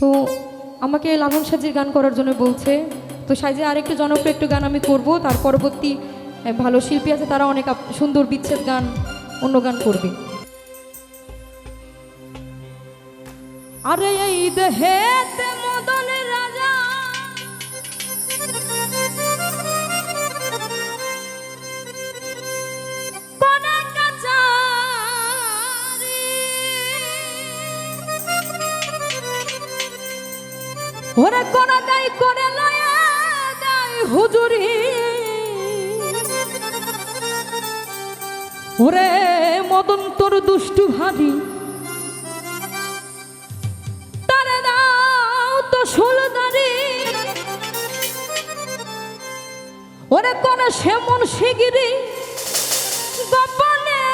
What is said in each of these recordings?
তো আমাকে লাভন সাজির গান করার জন্য বলছে। তো সাইজে আরেকটু জনপ্রিয় একটু গান আমি করব, তার পরবর্তী ভালো শিল্পী আছে, তারা অনেক সুন্দর বিচ্ছেদ গান, অন্য গান করবে। আরে এই দেহেতে মদনের হুজুরি। ওরে মদন তোর দুষ্টু ভাবি। তারে দাও তো সুলদারি ওরে কোন সেমন শিগিরি গোপনে।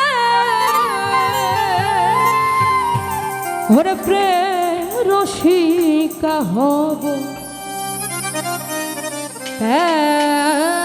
ওরে প্রেম রসিকা হব। তেমনে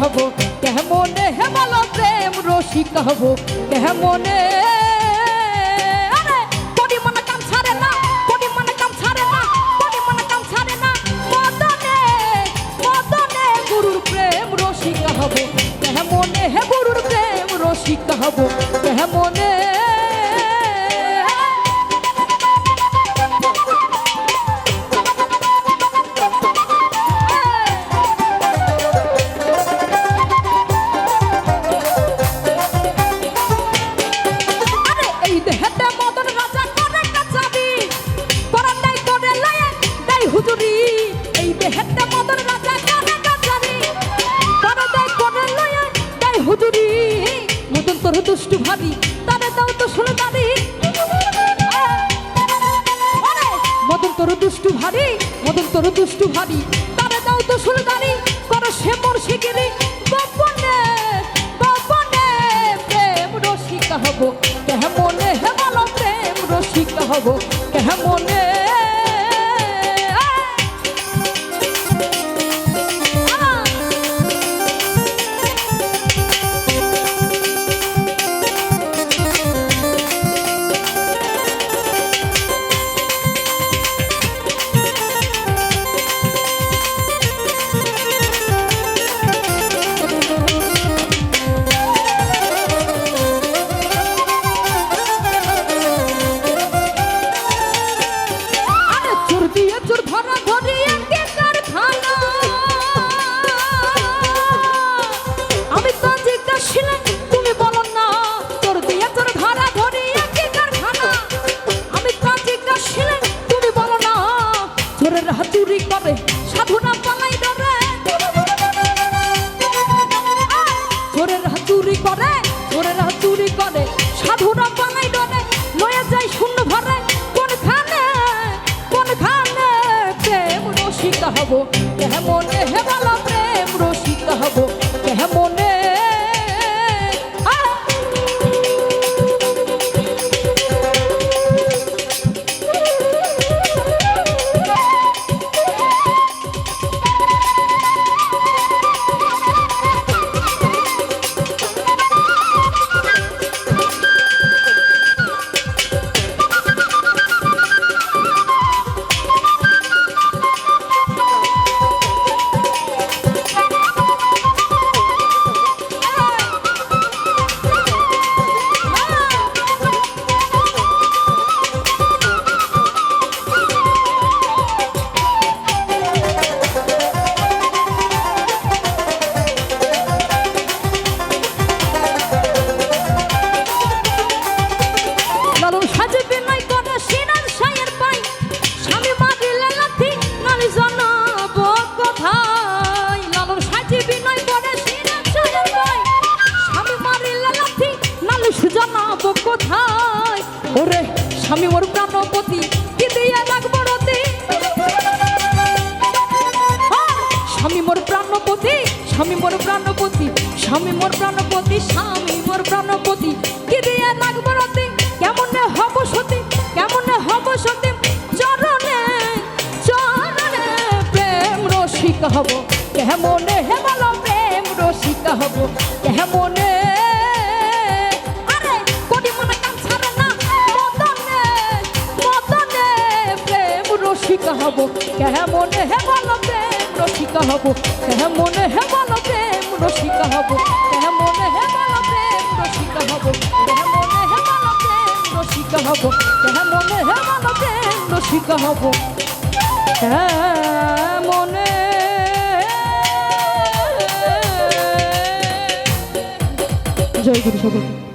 হব কেমনে হেমাল প্রেম রসিক হব কেমনে তোর দুষ্টু ভাবি মদন তোর দুষ্টু ভাবি। তারে দাও তো শুনে দাবি করো সে মোর শিগিরি গোপনে গোপনে প্রেম রসিকা হব, কেমনে হে বলো প্রেম রসিকা হব, কেমনে আরে করে সাধুরা পালাই ডরে লয়ে যায় শূন্য ভরে কোনখানে কোনখানে প্রেম রসিকা হব? কেমনে ঠাই ওরে স্বামী মোর প্রাণপতি, কি দিয়া লাগবো রতি স্বামী মোর প্রাণপতি, স্বামী মোর প্রাণপতি, স্বামী মোর প্রাণপতি, স্বামী মোর প্রাণপতি, কি দিয়ে লাগবো রতি কেমন হব সতী, কেমন হব সতী? চরণে চরণে প্রেম রসিক হব, কেমনে হে প্রেম রসিক হব? বলো প্রেম রসিক হব, হে বলো প্রেম রসিক হব কেমনে হে বলো প্রেম রসিক হব কেমনে হে বলো প্রেম রসিক হব কেমনে হে বলো প্রেম রসিক হব। কেমনে জয় গুরু সকল।